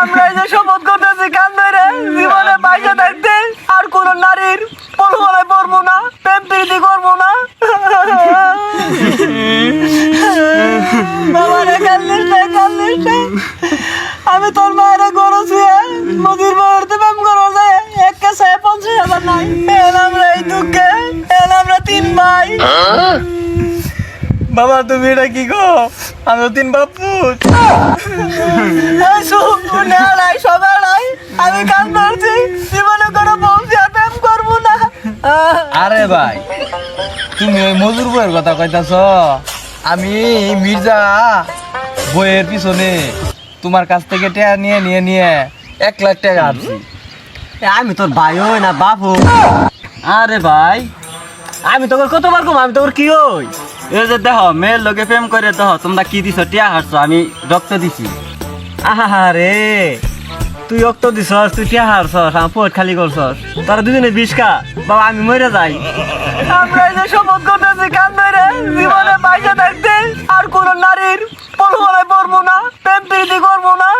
আমরা যে শপথ করতেছি কান ধরে জীবনে বাইসে থাকতে আর কোন নারীর পরবলায় পড়ব না, প্রেম প্রীতি করব না। বাবারে, কান্দিস না কান্দিস না। আমি তোর মায়ের গরু ছুঁয়ে নদীর বাড়িতে প্রেম করব যে, এক কাছে পঞ্চাশ হাজার নাই। এল আমরা এই দুঃখে এল আমরা তিন ভাই। বাবা, তুমি এটা কি গো? আমি তিন বাপু আরে ভাই, তুমি ওই মজুর বইয়ের কথা কইতাছ? আমি মির্জা বইয়ের পিছনে তোমার কাছ থেকে টাকা নিয়ে নিয়ে নিয়ে এক লাখ টাকা আনছি। আমি তোর ভাই হই না বাপ আরে ভাই, আমি তোর কতবার কম, আমি তোর কি হই? এই যে দেহ মেয়ের লোকে প্রেম করে দেহ তোমরা কি দিছ? টিয়া হারছো, আমি রক্ত দিছি। আহা রে তুই অক্ত দিস তুই কে হারছস আমি পোট খালি করছ তার দুজনে বিষ খা বাবা, আমি মরে যাই। আমরা যে শপথ করতেছি, কান ধরে জীবনে বাইরে থাকতে আর কোনো নারীর পরমালায় পড়ব না, প্রেম প্রীতি করব না।